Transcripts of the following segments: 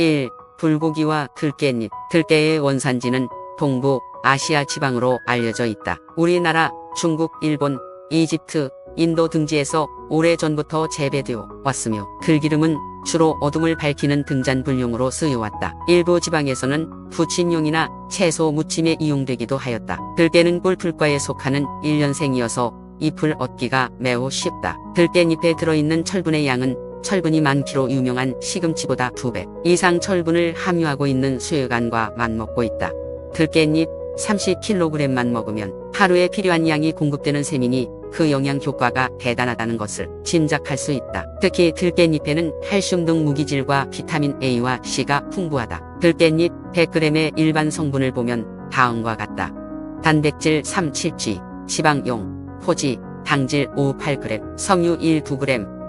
1. 불고기와 들깨잎. 들깨의 원산지는 동부 아시아 지방으로 알려져 있다. 우리나라, 중국, 일본, 이집트, 인도 등지에서 오래전부터 재배되어 왔으며 들기름은 주로 어둠을 밝히는 등잔불용으로 쓰여왔다. 일부 지방에서는 부침용이나 채소 무침에 이용되기도 하였다. 들깨는 꿀풀과에 속하는 일년생이어서 잎을 얻기가 매우 쉽다. 들깨잎에 들어있는 철분의 양은 철분이 많기로 유명한 시금치보다 2배 이상 철분을 함유하고 있는 수육안과 맞먹고 있다. 들깻잎 30kg만 먹으면 하루에 필요한 양이 공급되는 셈이니 그 영양 효과가 대단하다는 것을 짐작할 수 있다. 특히 들깻잎에는 칼슘 등 무기질과 비타민 A와 C가 풍부하다. 들깻잎 100g의 일반 성분을 보면 다음과 같다. 단백질 3, 7G, 지방 0, 포지, 당질 5, 8g, 섬유 1,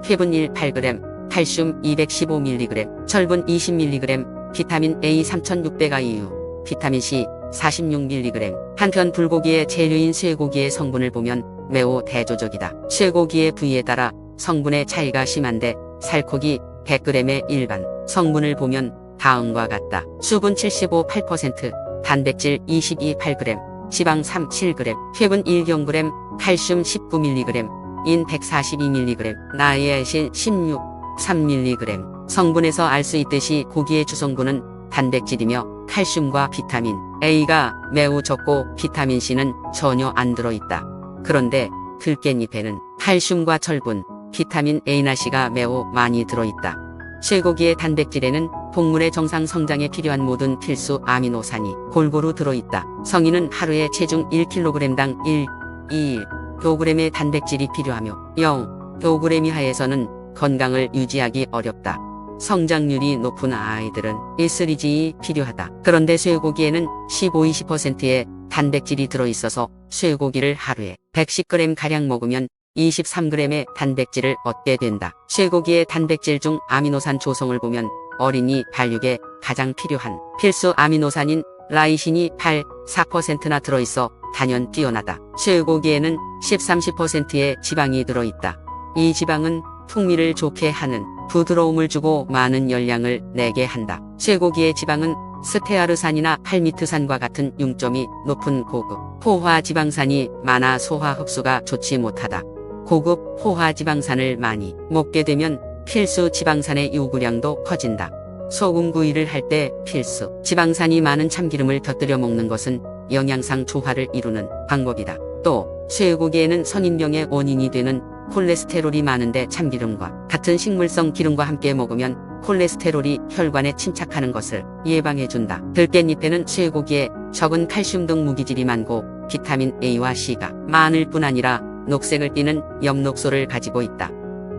9g, 폐분 1, 8g, 칼슘 215mg, 철분 20mg, 비타민 A 3600IU, 비타민 C 46mg. 한편 불고기의 재료인 쇠고기의 성분을 보면 매우 대조적이다. 쇠고기의 부위에 따라 성분의 차이가 심한데 살코기 100g의 일반 성분을 보면 다음과 같다. 수분 75, 8%, 단백질 22, 8g, 지방 3, 7g, 폐분 1g, 칼슘 19mg, 인 142mg, 나이아신 16, 3mg. 성분에서 알 수 있듯이 고기의 주성분은 단백질이며 칼슘과 비타민 A가 매우 적고 비타민 C는 전혀 안 들어있다. 그런데 들깻잎에는 칼슘과 철분, 비타민 A나 C가 매우 많이 들어있다. 쇠고기의 단백질에는 동물의 정상 성장에 필요한 모든 필수 아미노산이 골고루 들어있다. 성인은 하루에 체중 1kg당 1, 2, 5g의 단백질이 필요하며 0, 5g 이하에서는 건강을 유지하기 어렵다. 성장률이 높은 아이들은 1,3G이 필요하다. 그런데 쇠고기에는 15-20%의 단백질이 들어있어서 쇠고기를 하루에 110g 가량 먹으면 23g의 단백질을 얻게 된다. 쇠고기의 단백질 중 아미노산 조성을 보면 어린이 발육에 가장 필요한 필수 아미노산인 라이신이 8, 4%나 들어있어 단연 뛰어나다. 쇠고기에는 10-30%의 지방이 들어있다. 이 지방은 풍미를 좋게 하는 부드러움을 주고 많은 열량을 내게 한다. 쇠고기의 지방은 스테아르산이나 팔미트산과 같은 융점이 높은 고급 포화 지방산이 많아 소화 흡수가 좋지 못하다. 고급 포화 지방산을 많이 먹게 되면 필수 지방산의 요구량도 커진다. 소금구이를 할 때 필수 지방산이 많은 참기름을 곁들여 먹는 것은 영양상 조화를 이루는 방법이다. 또 쇠고기에는 선인병의 원인이 되는 콜레스테롤이 많은데 참기름과 같은 식물성 기름과 함께 먹으면 콜레스테롤이 혈관에 침착하는 것을 예방해준다. 들깻잎에는 쇠고기에 적은 칼슘 등 무기질이 많고 비타민 A와 C가 많을 뿐 아니라 녹색을 띠는 엽록소를 가지고 있다.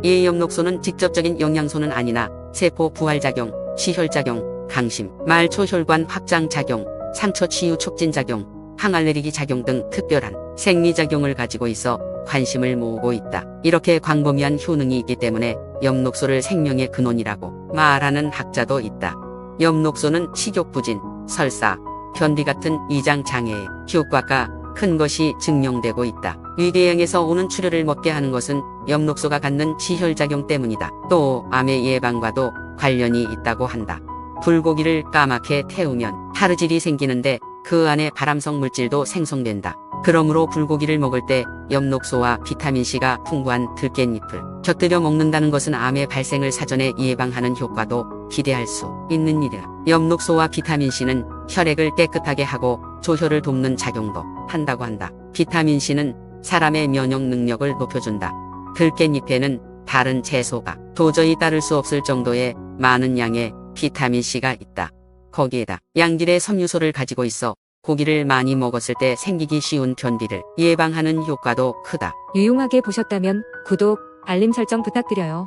이 엽록소는 직접적인 영양소는 아니나 세포 부활작용, 시혈작용, 강심, 말초혈관 확장작용, 상처 치유 촉진 작용, 항알레르기 작용 등 특별한 생리작용을 가지고 있어 관심을 모으고 있다. 이렇게 광범위한 효능이 있기 때문에 엽록소를 생명의 근원이라고 말하는 학자도 있다. 엽록소는 식욕부진, 설사, 변비 같은 위장 장애의 효과가 큰 것이 증명되고 있다. 위궤양에서 오는 출혈을 먹게 하는 것은 엽록소가 갖는 지혈작용 때문이다. 또 암의 예방과도 관련이 있다고 한다. 불고기를 까맣게 태우면 타르질이 생기는데 그 안에 발암성 물질도 생성된다. 그러므로 불고기를 먹을 때 엽록소와 비타민C가 풍부한 들깻잎을 곁들여 먹는다는 것은 암의 발생을 사전에 예방하는 효과도 기대할 수 있는 일이다. 엽록소와 비타민C는 혈액을 깨끗하게 하고 조혈을 돕는 작용도 한다고 한다. 비타민C는 사람의 면역 능력을 높여준다. 들깻잎에는 다른 채소가 도저히 따를 수 없을 정도의 많은 양의 비타민C가 있다. 거기에다 양질의 섬유소를 가지고 있어 고기를 많이 먹었을 때 생기기 쉬운 변비를 예방하는 효과도 크다. 유용하게 보셨다면 구독, 알림 설정 부탁드려요.